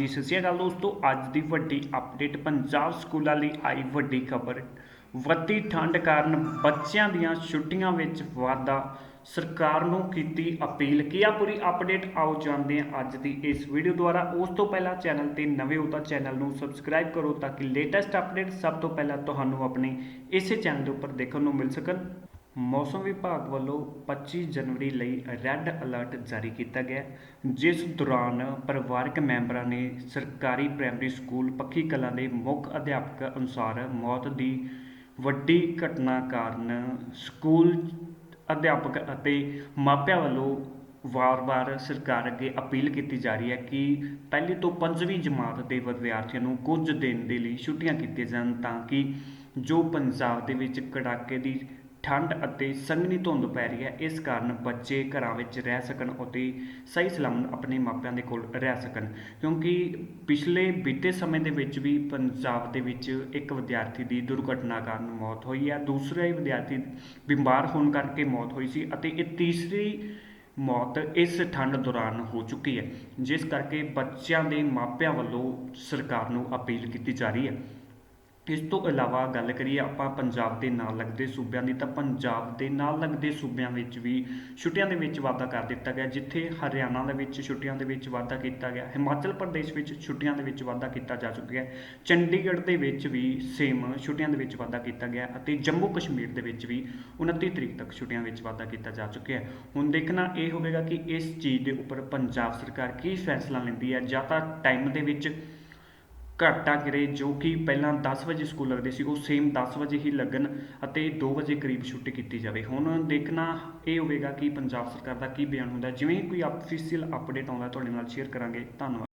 ਜੀ ਸਤਿ ਸ਼੍ਰੀ ਅਕਾਲ ਦੋਸਤੋ, ਅੱਜ ਦੀ ਵੱਡੀ ਅਪਡੇਟ ਪੰਜਾਬ ਸਕੂਲਾਂ ਲਈ ਆਈ ਵੱਡੀ ਖਬਰ। ਵੱਧਦੀ ਠੰਡ ਕਾਰਨ ਬੱਚਿਆਂ ਦੀਆਂ ਛੁੱਟੀਆਂ ਵਿੱਚ ਵਾਧਾ। ਸਰਕਾਰ ਨੂੰ ਕੀਤੀ ਅਪੀਲ, ਕੀ ਆ ਪੂਰੀ ਅਪਡੇਟ ਆਓ ਜਾਣਦੇ ਹਾਂ ਅੱਜ ਦੀ ਇਸ ਵੀਡੀਓ ਦੁਆਰਾ। ਉਸ ਤੋਂ ਪਹਿਲਾਂ ਚੈਨਲ ਤੇ ਨਵੇਂ ਹੋ ਤਾਂ ਚੈਨਲ ਨੂੰ ਸਬਸਕ੍ਰਾਈਬ ਕਰੋ ਤਾਂ ਕਿ ਲੇਟੈਸਟ ਅਪਡੇਟ ਸਭ ਤੋਂ ਪਹਿਲਾਂ ਤੁਹਾਨੂੰ ਆਪਣੇ ਇਸੇ ਚੈਨਲ ਦੇ ਉੱਪਰ ਦੇਖਣ ਨੂੰ ਮਿਲ ਸਕਣ। ਮੌਸਮ ਵਿਭਾਗ ਵੱਲੋਂ 25 ਜਨਵਰੀ ਲਈ ਰੈੱਡ ਅਲਰਟ ਜਾਰੀ ਕੀਤਾ ਗਿਆ ਜਿਸ ਦੌਰਾਨ ਪਰਿਵਾਰਕ ਮੈਂਬਰਾਂ ਨੇ ਸਰਕਾਰੀ ਪ੍ਰਾਇਮਰੀ ਸਕੂਲ ਪੱਖੀ ਕਲਾਂ ਦੇ ਮੁੱਖ ਅਧਿਆਪਕ ਅਨੁਸਾਰ ਮੌਤ ਦੀ ਵੱਡੀ ਘਟਨਾ ਕਾਰਨ ਸਕੂਲ ਅਧਿਆਪਕ ਅਤੇ ਮਾਪਿਆਂ ਵੱਲੋਂ ਵਾਰ-ਵਾਰ ਸਰਕਾਰ ਅੱਗੇ ਅਪੀਲ ਕੀਤੀ ਜਾ ਰਹੀ ਹੈ ਕਿ ਪਹਿਲੀ ਤੋਂ ਪੰਜਵੀਂ ਜਮਾਤ ਦੇ ਵਿਦਿਆਰਥੀਆਂ ਨੂੰ ਕੁਝ ਦਿਨ ਦੇ ਲਈ ਛੁੱਟੀਆਂ ਕੀਤੀਆਂ ਜਾਣ ਤਾਂ ਕਿ ਜੋ ਪੰਜਾਬ ਦੇ ਵਿੱਚ ਕੜਾਕੇ ਦੀ ਠੰਡ ਅਤੇ ਸੰਘਣੀ ਧੁੰਦ ਪੈ ਰਹੀ ਹੈ। ਇਸ ਕਾਰਨ ਬੱਚੇ ਘਰਾਂ ਵਿੱਚ ਰਹਿ ਸਕਣ ਅਤੇ ਸਹੀ ਸਲਾਮਤ ਆਪਣੇ ਮਾਪਿਆਂ ਦੇ ਕੋਲ ਰਹਿ ਸਕਣ। ਕਿਉਂਕਿ ਪਿਛਲੇ ਬੀਤੇ ਸਮੇਂ ਦੇ ਵਿੱਚ ਵੀ ਪੰਜਾਬ ਦੇ ਵਿੱਚ ਇੱਕ ਵਿਦਿਆਰਥੀ ਦੀ ਦੁਰਘਟਨਾ ਕਾਰਨ ਮੌਤ ਹੋਈ ਹੈ। ਦੂਸਰਾ ਹੀ ਵਿਦਿਆਰਥੀ ਬਿਮਾਰ ਹੋਣ ਕਰਕੇ ਮੌਤ ਹੋਈ ਸੀ ਅਤੇ ਇਹ ਤੀਸਰੀ ਮੌਤ ਇਸ ਠੰਡ ਦੌਰਾਨ ਹੋ ਚੁੱਕੀ ਹੈ, ਜਿਸ ਕਰਕੇ ਬੱਚਿਆਂ ਦੇ ਮਾਪਿਆਂ ਵੱਲੋਂ ਸਰਕਾਰ ਨੂੰ ਅਪੀਲ ਕੀਤੀ ਜਾ ਰਹੀ ਹੈ। ਇਸ ਤੋਂ ਇਲਾਵਾ ਗੱਲ ਕਰੀਏ ਆਪਾਂ ਪੰਜਾਬ ਦੇ ਨਾਲ ਲੱਗਦੇ ਸੂਬਿਆਂ ਦੀ, ਤਾਂ ਪੰਜਾਬ ਦੇ ਨਾਲ ਲੱਗਦੇ ਸੂਬਿਆਂ ਵਿੱਚ ਵੀ ਛੁੱਟੀਆਂ ਦੇ ਵਿੱਚ ਵਾਧਾ ਕਰ ਦਿੱਤਾ ਗਿਆ, ਜਿੱਥੇ ਹਰਿਆਣਾ ਦੇ ਵਿੱਚ ਛੁੱਟੀਆਂ ਦੇ ਵਿੱਚ ਵਾਧਾ ਕੀਤਾ ਗਿਆ, ਹਿਮਾਚਲ ਪ੍ਰਦੇਸ਼ ਵਿੱਚ ਛੁੱਟੀਆਂ ਦੇ ਵਿੱਚ ਵਾਧਾ ਕੀਤਾ ਜਾ ਚੁੱਕਿਆ ਹੈ, ਚੰਡੀਗੜ੍ਹ ਦੇ ਵਿੱਚ ਵੀ ਸੇਮ ਛੁੱਟੀਆਂ ਦੇ ਵਿੱਚ ਵਾਧਾ ਕੀਤਾ ਗਿਆ ਅਤੇ ਜੰਮੂ ਕਸ਼ਮੀਰ ਦੇ ਵਿੱਚ ਵੀ 29 ਤਰੀਕ ਤੱਕ ਛੁੱਟੀਆਂ ਵਿੱਚ ਵਾਧਾ ਕੀਤਾ ਜਾ ਚੁੱਕਿਆ ਹੈ। ਹੁਣ ਦੇਖਣਾ ਇਹ ਹੋਵੇਗਾ ਕਿ ਇਸ ਚੀਜ਼ ਦੇ ਉੱਪਰ ਪੰਜਾਬ ਸਰਕਾਰ ਕੀ ਫੈਸਲਾ ਲੈਂਦੀ ਹੈ, ਜਾਂ ਤਾਂ ਟਾਈਮ ਦੇ ਵਿੱਚ ਘਾਟਾ ਗਿਰੇ, ਜੋ ਕਿ ਪਹਿਲਾਂ 10 ਵਜੇ ਸਕੂਲ ਲੱਗਦੇ ਸੀ, ਉਹ ਸੇਮ 10 ਵਜੇ ਹੀ ਲੱਗਣ ਅਤੇ 2 ਵਜੇ ਕਰੀਬ ਛੁੱਟੀ ਕੀਤੀ ਜਾਵੇ। ਹੁਣ ਦੇਖਣਾ ਇਹ ਹੋਵੇਗਾ ਕਿ ਪੰਜਾਬ ਸਰਕਾਰ ਦਾ ਕੀ ਬਿਆਨ ਹੁੰਦਾ ਜਿਵੇਂ ਹੀ ਕੋਈ ਅਫੀਸ਼ੀਅਲ ਅਪਡੇਟ ਆਉਂਦਾ ਤੁਹਾਡੇ ਨਾਲ ਸ਼ੇਅਰ ਕਰਾਂਗੇ। ਧੰਨਵਾਦ।